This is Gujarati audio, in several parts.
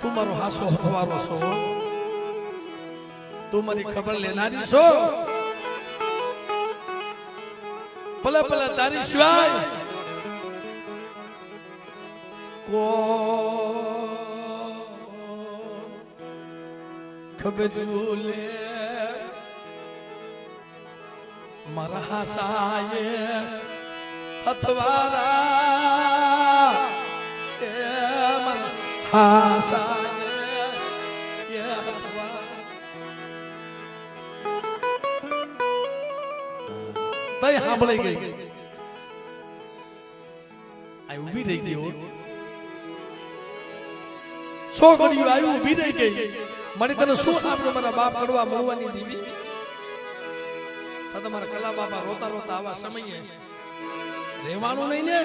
તું મારો હાસો હથવારો છો. તું મારી ખબર લેનારી છો. ભલે ભલે તારી સિવાય કો ખબર લે મારા હાસાય હથવારા મારા હાસાએ તય હથવારા તઈ સાંભળી ગઈ આ ઊભી રહી ગઈ હો ઘડીઓ આવી ઊભી રહી ગઈ મને તને શું આપણે મારા બાપ કડવા મળવાની દીવી તમારા કલા બાપા રોતા રોતા આવા સમયે રહેવાનું નહીં ને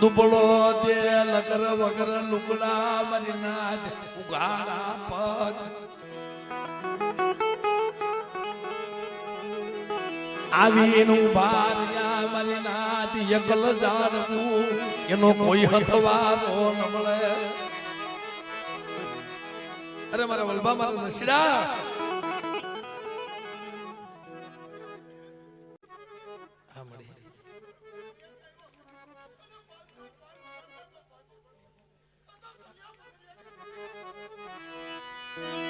દુબળો દે લગર વગર લુકડા મરી ના દે ઉગાડા પગ. આવીનું બારિયા મરી એકલ જાણવું એનો કોઈ હથવારો ન મળે. અરે મારા વલભા, મારા નસીડા મારા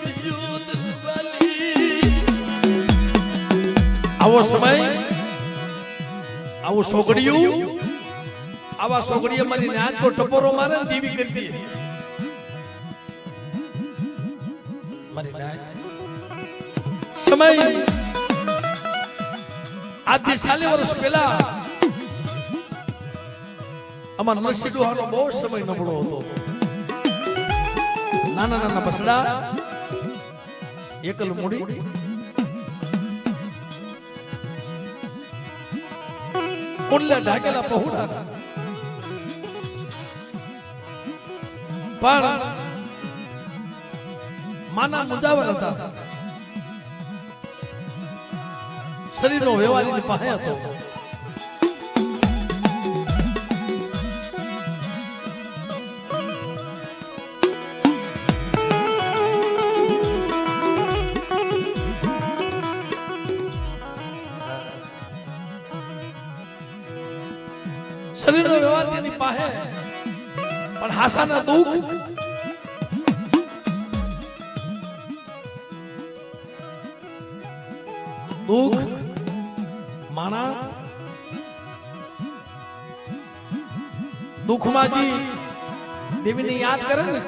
આવો સમય, આવું સોગડિયું આવા સોગડીએ મારી નાક તો ટપોરો મારે ને દેવી કરતી મારી નાક સમય. આજથી ચાલી વર્ષ પહેલા અમાર નરસિંહ ડોહાનો બહુ સમય નબળો હતો. નાના નાના બસડા એકલ મૂડી કુંડલા ઢાકેલા પહોળા. પણ માના મુજાવર હતા. શરીરનો વ્યવહારની પાસે હતો. શરીરનો વ્યવહાર તેની પાસે. પણ હાસાના દુઃખ દુઃખ માણા દુઃખમાંજી દેવીને યાદ કરે ને,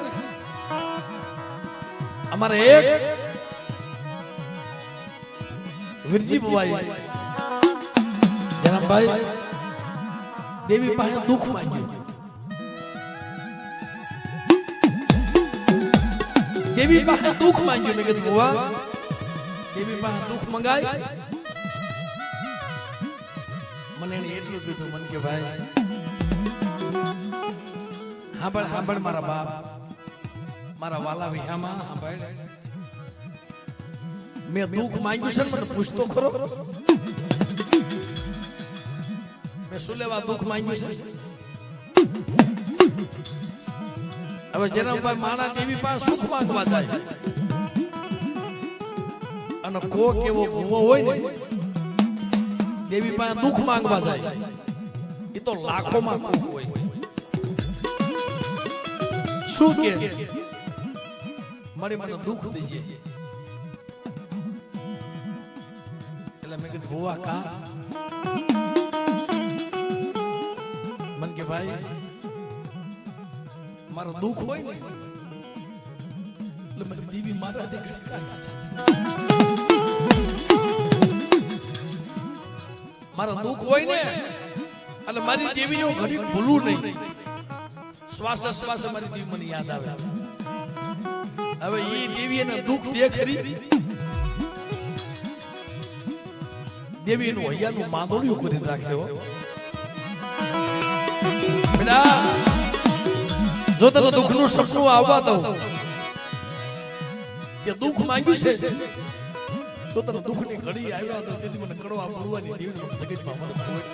અમારે એક વિરજી બુવાઈ જનાભાઈ દેવી પાસે દુઃખ માંગ્યું. દેવી પાસે દુઃખ માંગ્યું. મેં કીધું બુવા દેવી પાસે દુઃખ મંગાય. મને એને એટલું કીધું, મન કે ભાઈ સાંભળ સાંભળ મારા બાપ. મારા વાલા વિહામાં સાંભળ મેં દુઃખ માંગ્યું છે મને પૂછતો ખરો. મેં શું લેવા દુઃખ માંગ્યું છે? હવે જેના ભાઈ માણા દેવી પાસે સુખ માંગવા જાય. અને કોક એવો ભૂવો હોય ને દેવી પાસે દુઃખ માંગવા જાય. એ તો લાખોમાં કોક હોય. શું કે? મારે મને દુઃખ દેજે એટલે મેં કીધું ગોવા કા? કે ભાઈ, મારું દુઃખ હોય ને મારી દેવી મારા. મારું દુઃખ હોય ને, એટલે મારી દેવીને હું ઘડી ભૂલું નહીં. શ્વાસ શ્વાસ મારી દેવી મને યાદ આવે. હવે એ દેવી એને દુઃખ દે ખરી. દેવી એનું હૈયાનું માંદોળિયું કરી રાખ્યો. જો તને દુઃખનું સપનું આવવા દઉં. કે દુઃખ માંગ્યું છે. તો તને દુઃખની ઘડી આવ્યા દઉં. તેથી મને કડવા બોલવાની દેવી જગતમાં મને ખોટ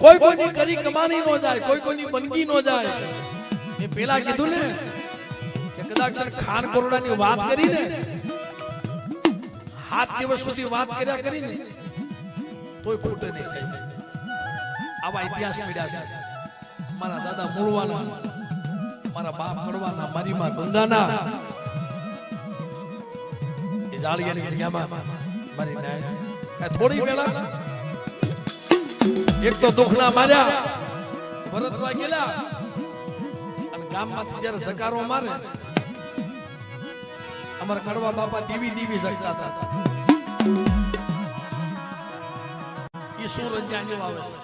કોઈ કોઈની કરી કમાણી નો જાય, કોઈ કોઈની બનગી નો જાય. એ પેલા કીધું ને કદાચ ખાન વાત કરી ને વાત કર્યા કરી તોય ખોટે નહીં સાહેબ. આવા ઇતિહાસ એ જાળિયાની જગ્યામાં મારી નાય. થોડી પેલા એક તો દુઃખના માર્યા ભરતવા ગયેલા, અને ગામમાંથી જ્યારે સકારો મારે અમારા કડવા બાપા દેવી દેવી શકતા હતા. એ સૂરજ જેવો આવે છે?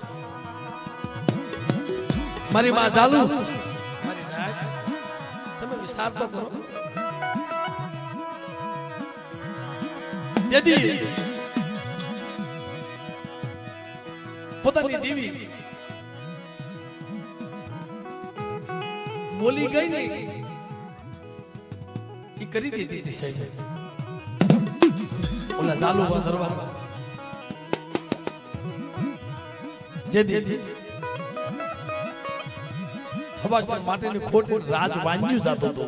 મારી માં ચાલુ તમે વિસ્તાર તો કરો. તેથી પોતાની દેવી બોલી ગઈ નહીં. કરી દીધી હતી સાહેબ. ઓલા ચાલુ દરવાજા. જે માટેની ખોટ રાજ વાંજ્યું જતો હતો.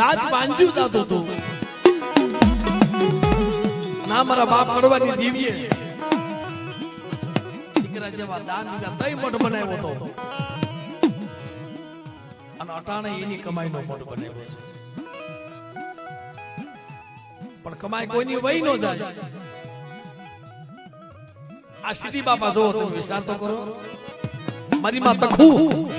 રાજ વાંજ્યું જતો હતો. ના મારા બાપ કડવાની દેવીએ. દીકરા જેવા દાન દીધા તઈ મઠ બનાવ્યો હતો. અને અટાણે એની કમાઈનો મોટ બનાવ્યો છે. પણ કમાઈ કોઈની વહી નો જાય. આ સીધી બાપા જો તમે વિચાર તો કરો. મારી માં તખું.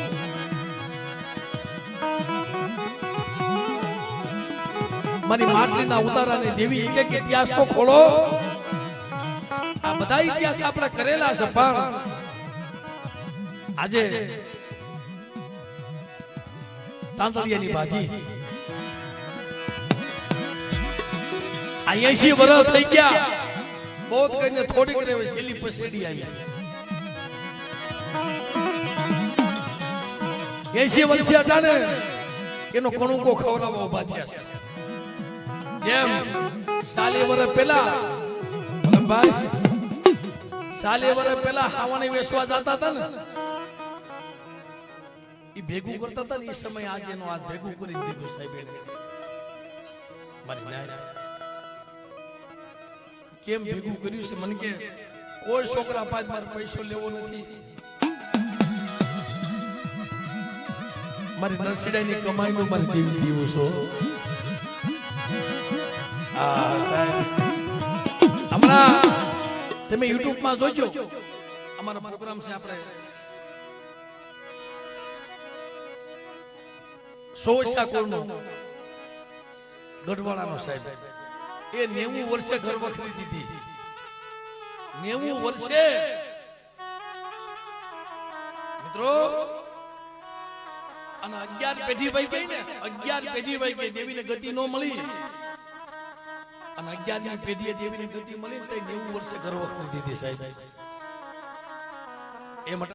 મારી માટલીના ઉતારાની દેવી એક એક ઇતિહાસ તો ખોલો. આ બધા ઇતિહાસ આપણે કરેલા છે પણ આજે તાંતળિયાની ભાજી. અહીંયાથી વર્ષ થઈ ગયા. બોધ કરીને થોડીક રેવે સેલી પસેડી આવી. એસી વર્ષે અટાણે એનો કણુકો ખવડાવવા ઊભા થયા છે. જેમ સાલી વર્ષ પહેલા ભાઈ સાલી વર્ષ પહેલા હાવાને વેસવા જતા હતા ને એ ભેગું કરતા હતા ને એ સમય આજે એનો આ ભેગું કરી દીધું સાહેબ એને. મારી નાય. કેમ ભેગું કર્યું છે? મને કે કોઈ છોકરા પાંચ મારે પૈસો લેવો નથી. મારી નરસિડાની કમાઈનું મારે દેવી દેવું છો. આ સાહેબ. હમણાં તમે યુટ્યુબમાં જોજો. અમારો પ્રોગ્રામ છે આપણે. સો ઠાકોરનો ગઢવાળાનો સાહેબ. એ નેવું વર્ષે ઘર વખરી દીધી. નેવું વર્ષે. મિત્રો અને અગિયાર પેઢી વહી ગઈ ને અગિયાર પેઢી વહી ગઈ દેવીને ગતિ નો મળી. અને અગિયારમી પેઢીએ દેવીને ગતિ મળી તો નેવું વર્ષે ગર્વ કરી દીધી સાહેબ. એ માટે